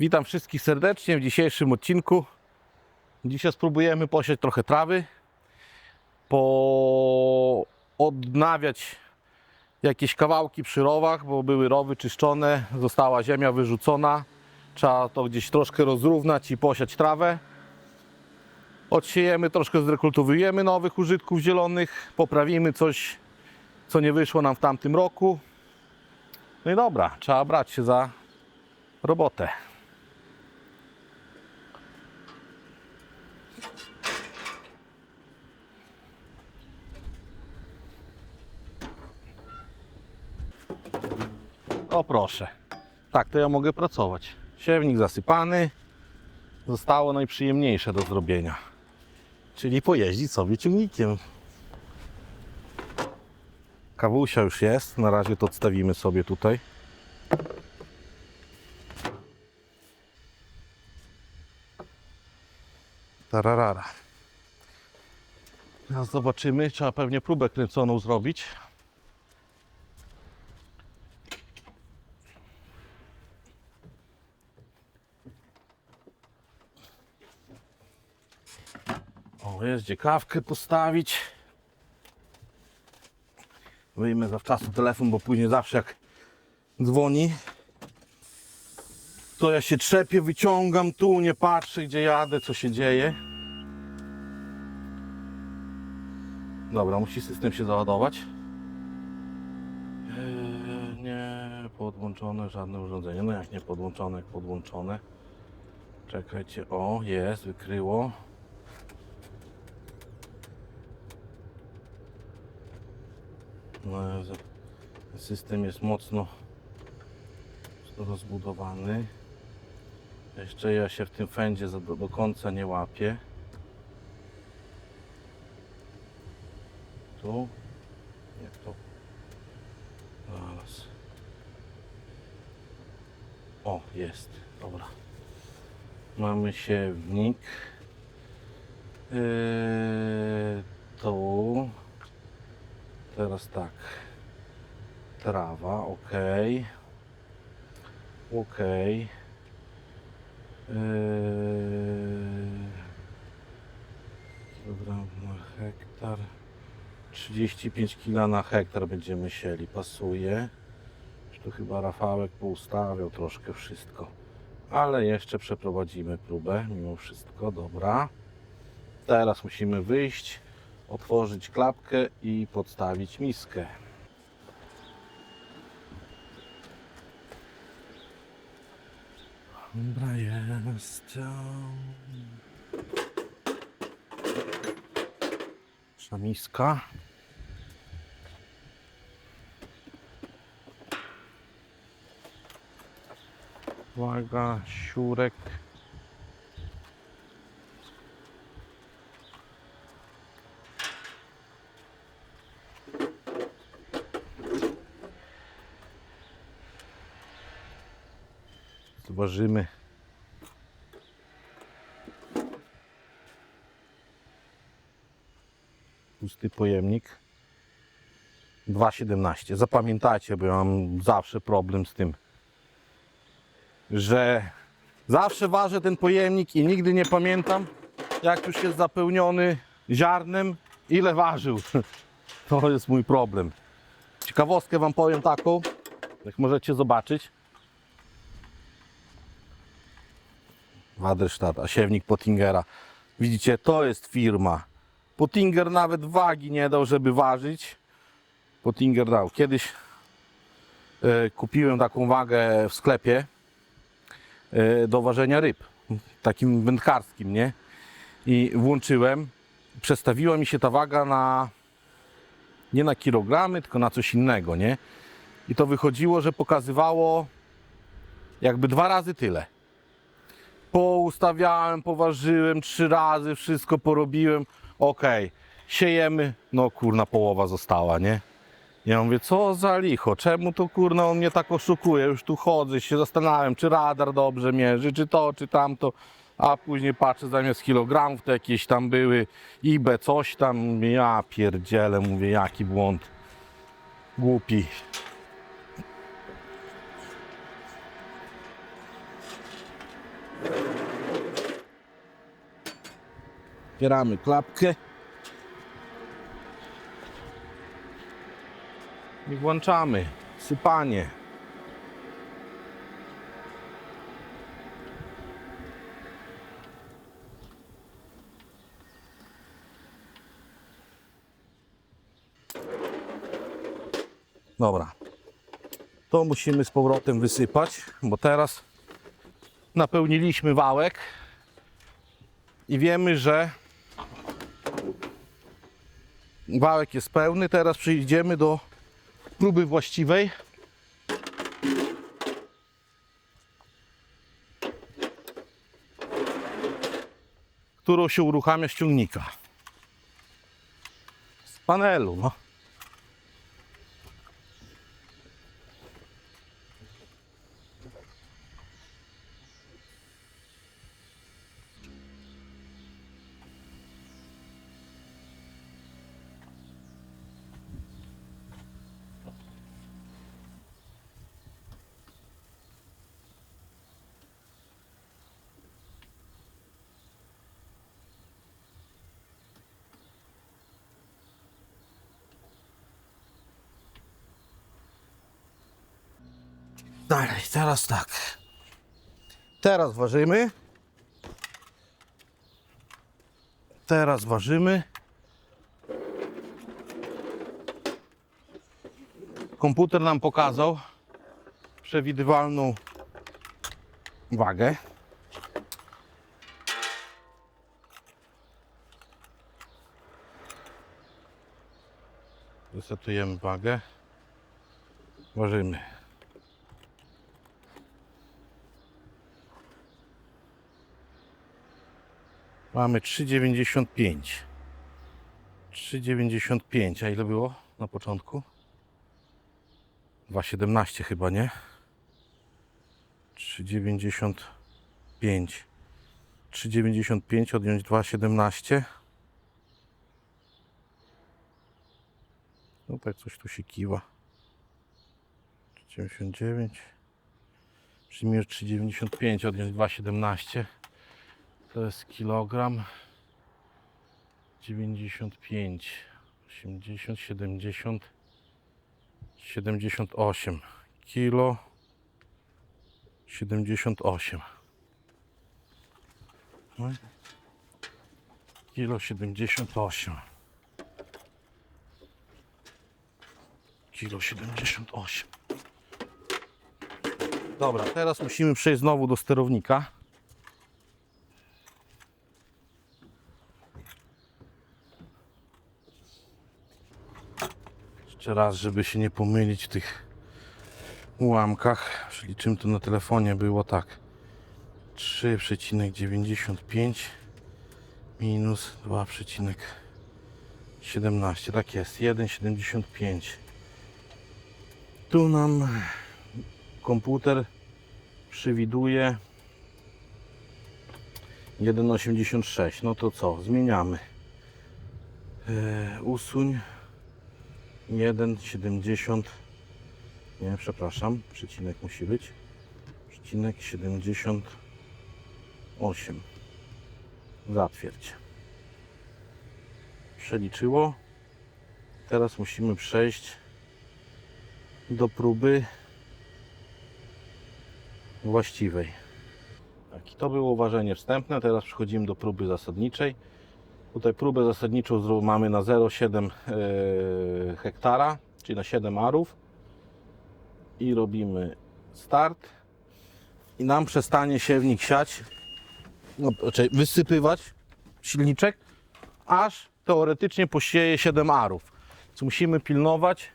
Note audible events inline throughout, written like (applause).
Witam wszystkich serdecznie w dzisiejszym odcinku. Dzisiaj spróbujemy posiać trochę trawy, poodnawiać jakieś kawałki przy rowach, bo były rowy czyszczone, została ziemia wyrzucona. Trzeba to gdzieś troszkę rozrównać i posiać trawę. Odsiejemy, troszkę zrekultywujemy nowych użytków zielonych, poprawimy coś, co nie wyszło nam w tamtym roku. No i dobra, trzeba brać się za robotę. O proszę. Tak, to ja mogę pracować. Siewnik zasypany. Zostało najprzyjemniejsze do zrobienia. Czyli pojeździć sobie ciągnikiem. Kawusia już jest. Na razie to odstawimy sobie tutaj. Tararara. Teraz zobaczymy. Trzeba pewnie próbę kręconą zrobić. Jest gdzie kawkę postawić. Wyjmę zawczasu telefon, bo później zawsze jak dzwoni, to ja się trzepię, wyciągam tu, nie patrzę gdzie jadę, co się dzieje. Dobra, musi system się załadować. Eee, nie podłączone żadne urządzenie. No jak nie podłączone, jak podłączone. Czekajcie, o jest, wykryło. No, z- System jest mocno rozbudowany. Jeszcze ja się w tym fędzie za- do, do końca nie łapię. Tu? Nie tu. Zaraz. O, jest. Dobra. Mamy siewnik. Yy, tu. Teraz tak. Trawa, ok. Ok. Yy... Kilogram na hektar. 35 kg na hektar będziemy sieli. Pasuje. Tu chyba Rafałek poustawiał troszkę wszystko. Ale jeszcze przeprowadzimy próbę mimo wszystko. Dobra. Teraz musimy wyjść otworzyć klapkę i podstawić miskę. Dobra jest. Nasza miska. Uwaga, siurek. Zważymy. Pusty pojemnik. 2,17. Zapamiętajcie, bo ja mam zawsze problem z tym, że zawsze ważę ten pojemnik i nigdy nie pamiętam, jak już jest zapełniony ziarnem, ile ważył. (laughs) To jest mój problem. Ciekawostkę Wam powiem taką, jak możecie zobaczyć. Waderstadt, a siewnik Pottingera. Widzicie, to jest firma. Pottinger nawet wagi nie dał, żeby ważyć. Pottinger dał. Kiedyś e, kupiłem taką wagę w sklepie e, do ważenia ryb. Takim wędkarskim, nie? I włączyłem. Przestawiła mi się ta waga na nie na kilogramy, tylko na coś innego, nie? I to wychodziło, że pokazywało jakby dwa razy tyle poustawiałem, poważyłem trzy razy, wszystko porobiłem. Okej, siejemy, no kurna połowa została, nie? Ja mówię, co za licho, czemu to kurna on mnie tak oszukuje? Już tu chodzę, się zastanawiam, czy radar dobrze mierzy, czy to, czy tamto. A później patrzę, zamiast kilogramów to jakieś tam były IB, coś tam. Ja pierdzielę, mówię, jaki błąd. Głupi. Otwieramy klapkę. I włączamy sypanie. Dobra. To musimy z powrotem wysypać, bo teraz napełniliśmy wałek i wiemy, że wałek jest pełny. Teraz przejdziemy do próby właściwej. którą się uruchamia z ciągnika. Z panelu, no. Dalej, teraz tak. Teraz ważymy. Teraz ważymy. Komputer nam pokazał przewidywalną wagę. Resetujemy wagę. Ważymy. Mamy 3,95. 3,95. A ile było na początku? 2,17 chyba, nie? 3,95. 3,95 odjąć 2,17. No tak coś tu się kiwa. 3,99. Przyjmijmy 3,95 odjąć 2,17. To jest kilogram 95 80 70 78 kilo 78 no. kilo 78 kilo 78 Dobra, teraz musimy przejść znowu do sterownika Jeszcze raz, żeby się nie pomylić w tych ułamkach. Przeliczymy to na telefonie. Było tak. 3,95 minus 2,17. Tak jest. 1,75. Tu nam komputer przewiduje 1,86. No to co? Zmieniamy. Eee, usuń 1,70 nie, przepraszam, przecinek musi być. Przecinek 78 zatwierdź. Przeliczyło. Teraz musimy przejść do próby właściwej. Tak, to było ważenie wstępne. Teraz przechodzimy do próby zasadniczej Tutaj próbę zasadniczą mamy na 0,7 e, hektara, czyli na 7 arów. I robimy start. I nam przestanie siewnik siać, no, znaczy wysypywać silniczek, aż teoretycznie posieje 7 arów. Więc musimy pilnować,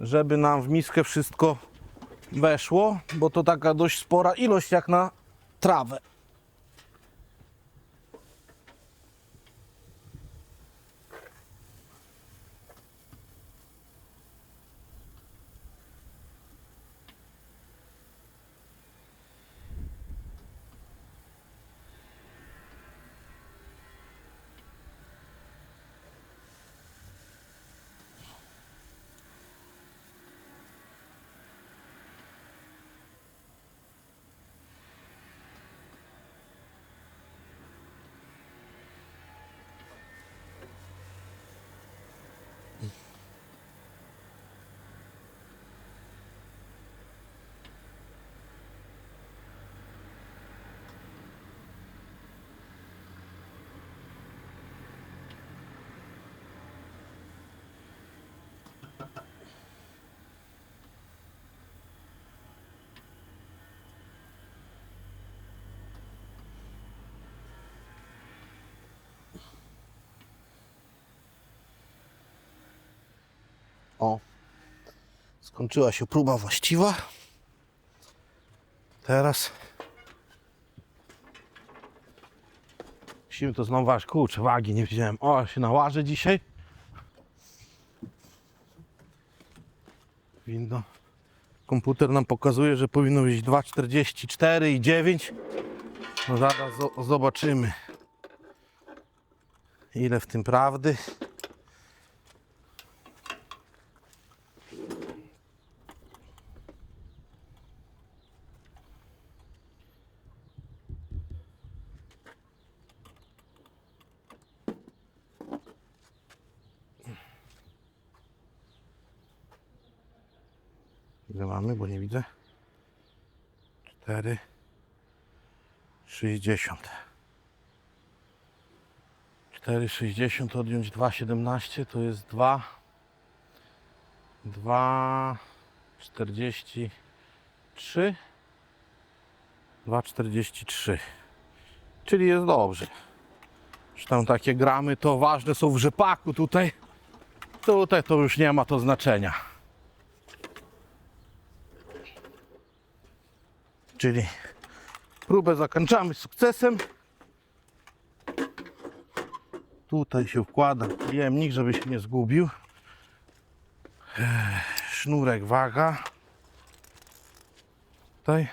żeby nam w miskę wszystko weszło, bo to taka dość spora ilość jak na trawę. O, skończyła się próba właściwa. Teraz musimy to znowu ważyć. Kurczę, wagi nie wziąłem. O, się nałażę dzisiaj. Winno. Komputer nam pokazuje, że powinno być 2,44 i 9. No zaraz zo- zobaczymy. Ile w tym prawdy? Ile mamy, bo nie widzę. 4 60 4,60 odjąć 2,17 to jest 2 2,43 2,43 czyli jest dobrze. Już tam takie gramy to ważne są w rzepaku tutaj. Tutaj to już nie ma to znaczenia czyli próbę zakończamy sukcesem Tutaj się wkłada pojemnik, żeby się nie zgubił. Sznurek waga. Tutaj.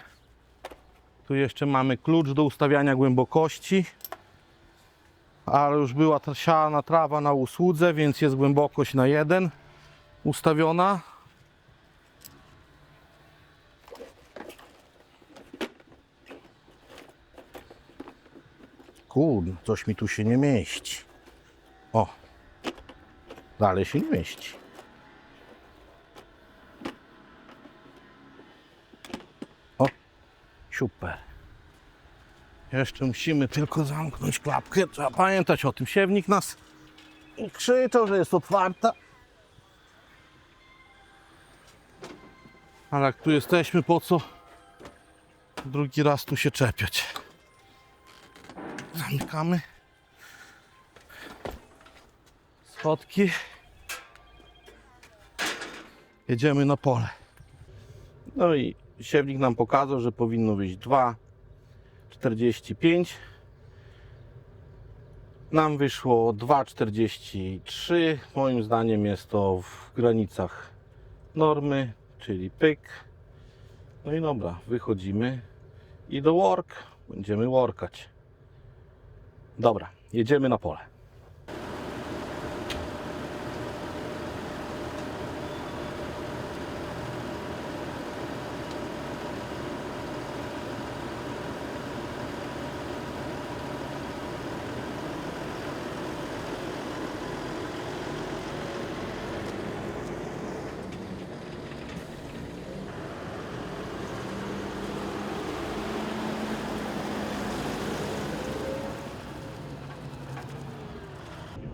Tu jeszcze mamy klucz do ustawiania głębokości. Ale już była ta siana trawa na usłudze, więc jest głębokość na jeden ustawiona. Kurde, coś mi tu się nie mieści. O, dalej się nie mieści. O, super. Jeszcze musimy tylko zamknąć klapkę. Trzeba pamiętać o tym. Siewnik nas krzyczał, że jest otwarta. Ale jak tu jesteśmy, po co drugi raz tu się czepiać? Zamykamy. schodki. Jedziemy na pole. No i siewnik nam pokazał, że powinno być 2,45. Nam wyszło 2,43. Moim zdaniem jest to w granicach normy, czyli pyk. No i dobra, wychodzimy i do work. Będziemy workać. Dobra, jedziemy na pole.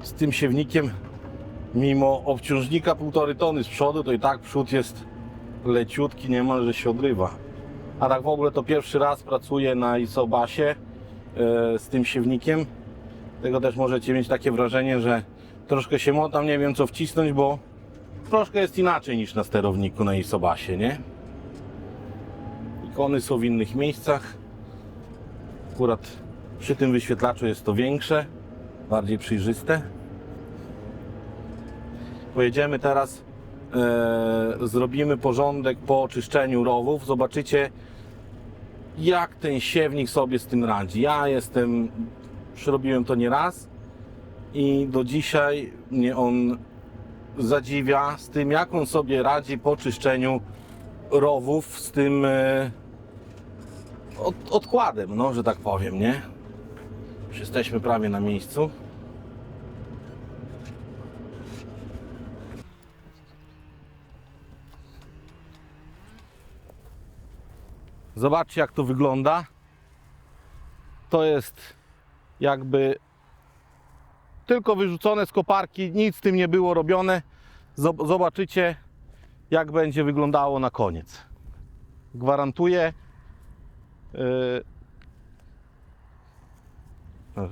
Z tym siewnikiem, mimo obciążnika półtorej tony z przodu, to i tak przód jest leciutki, niemalże się odrywa. A tak w ogóle to pierwszy raz pracuję na Isobasie e, z tym siewnikiem. Tego też możecie mieć takie wrażenie, że troszkę się motam, nie wiem co wcisnąć, bo troszkę jest inaczej niż na sterowniku na Isobasie, nie? Ikony są w innych miejscach. Akurat przy tym wyświetlaczu jest to większe, bardziej przejrzyste. Pojedziemy teraz, e, zrobimy porządek po oczyszczeniu rowów. Zobaczycie, jak ten siewnik sobie z tym radzi. Ja jestem, już robiłem to nie raz i do dzisiaj mnie on zadziwia z tym, jak on sobie radzi po czyszczeniu rowów z tym e, od, odkładem, no, że tak powiem, nie? Już jesteśmy prawie na miejscu. Zobaczcie jak to wygląda. To jest jakby tylko wyrzucone z koparki, nic z tym nie było robione. Zob- Zobaczycie jak będzie wyglądało na koniec. Gwarantuję. Yy,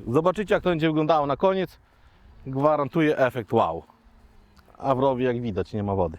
Zobaczycie, jak to będzie wyglądało na koniec. Gwarantuję efekt wow. A w rowie jak widać nie ma wody.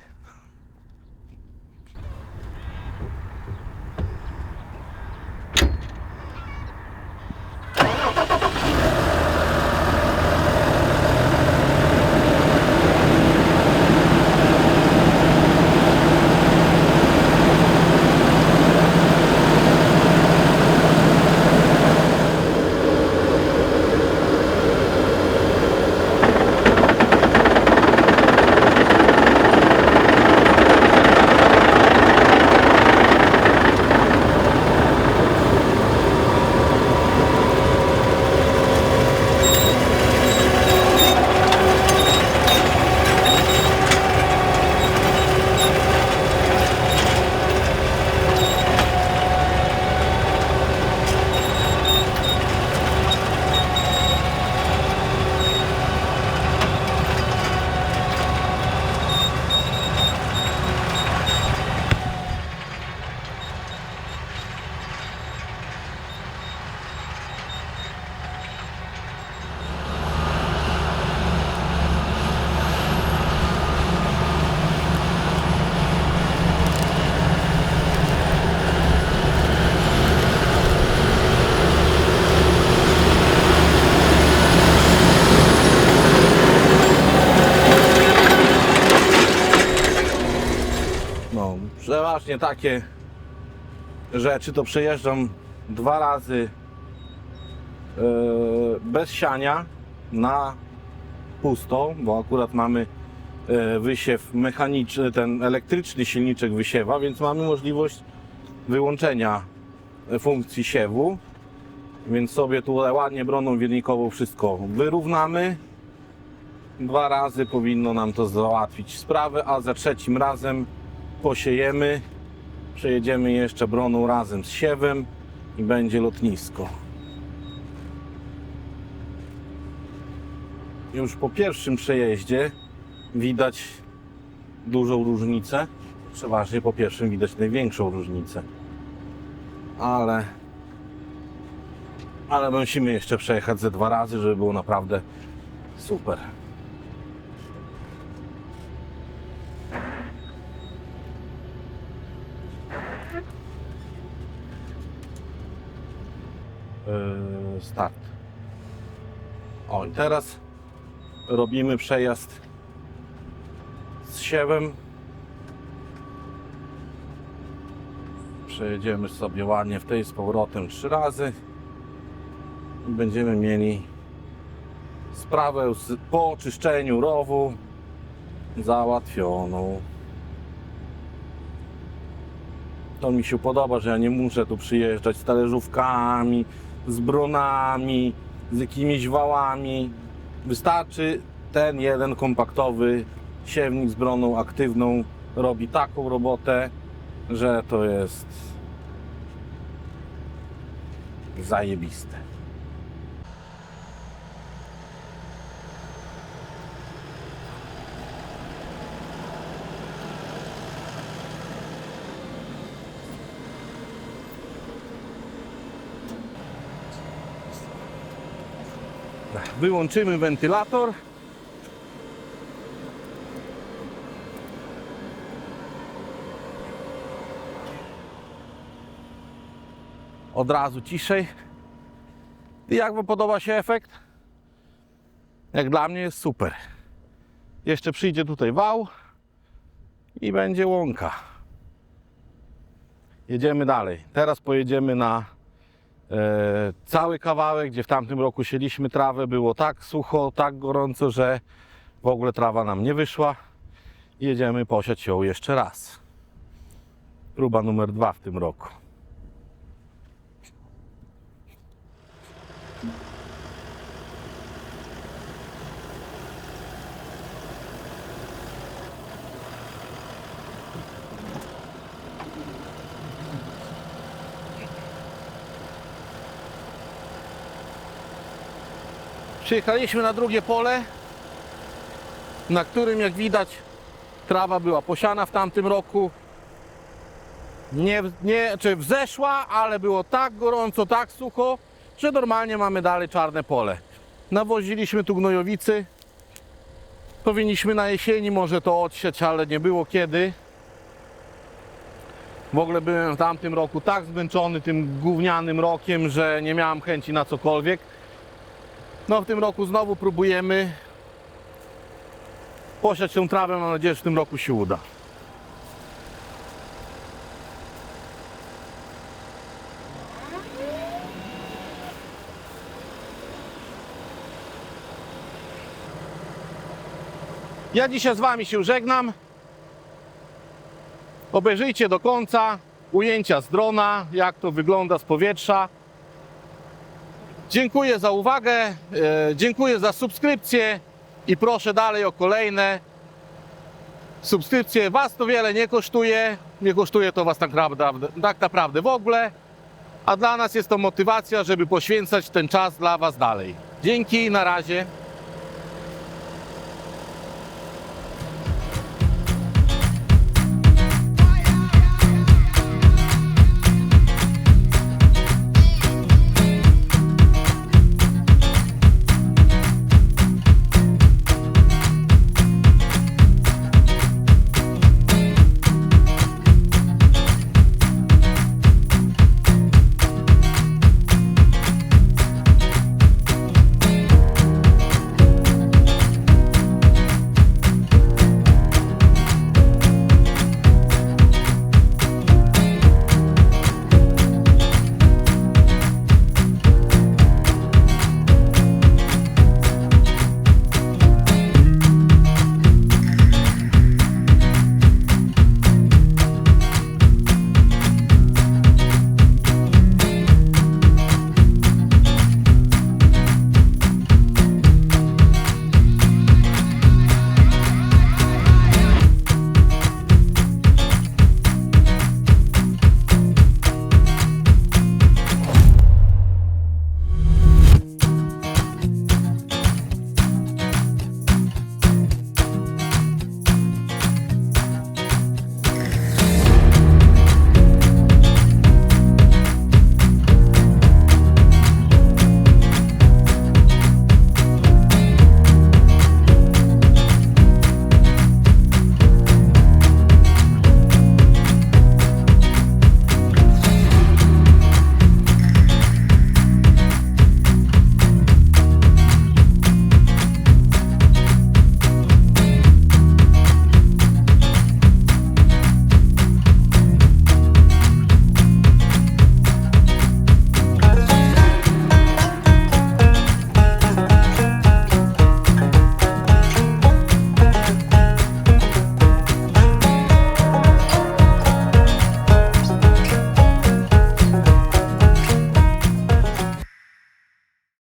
No, przeważnie takie rzeczy to przejeżdżam dwa razy e, bez siania na pusto, bo akurat mamy e, wysiew mechaniczny, ten elektryczny silniczek wysiewa, więc mamy możliwość wyłączenia funkcji siewu. Więc sobie tutaj ładnie broną wiernikową wszystko wyrównamy. Dwa razy powinno nam to załatwić sprawę, a za trzecim razem posiejemy, przejedziemy jeszcze broną razem z siewem i będzie lotnisko. Już po pierwszym przejeździe widać dużą różnicę. Przeważnie po pierwszym widać największą różnicę. Ale ale musimy jeszcze przejechać ze dwa razy, żeby było naprawdę super. Yy, start. Teraz robimy przejazd z siewem. Przejedziemy sobie ładnie w tej z powrotem trzy razy będziemy mieli sprawę z, po oczyszczeniu rowu załatwioną. To mi się podoba, że ja nie muszę tu przyjeżdżać z talerzówkami, z bronami, z jakimiś wałami. Wystarczy ten jeden kompaktowy siewnik z broną aktywną robi taką robotę, że to jest zajebiste. Wyłączymy wentylator. Od razu ciszej. I jak Wam podoba się efekt? Jak dla mnie jest super. Jeszcze przyjdzie tutaj wał i będzie łąka. Jedziemy dalej. Teraz pojedziemy na cały kawałek, gdzie w tamtym roku sieliśmy trawę. Było tak sucho, tak gorąco, że w ogóle trawa nam nie wyszła. Jedziemy posiać ją jeszcze raz. Próba numer dwa w tym roku. Przyjechaliśmy na drugie pole, na którym jak widać trawa była posiana w tamtym roku. Nie, nie, czy wzeszła, ale było tak gorąco, tak sucho, że normalnie mamy dalej czarne pole. Nawoziliśmy tu gnojowicy, Powinniśmy na jesieni może to odsiać, ale nie było kiedy. W ogóle byłem w tamtym roku tak zmęczony tym gównianym rokiem, że nie miałem chęci na cokolwiek. No w tym roku znowu próbujemy posiać tę trawę. Mam nadzieję, że w tym roku się uda. Ja dzisiaj z Wami się żegnam. Obejrzyjcie do końca ujęcia z drona, jak to wygląda z powietrza. Dziękuję za uwagę, e, dziękuję za subskrypcję i proszę dalej o kolejne subskrypcje. Was to wiele nie kosztuje, nie kosztuje to Was tak naprawdę, tak naprawdę w ogóle, a dla nas jest to motywacja, żeby poświęcać ten czas dla Was dalej. Dzięki, na razie.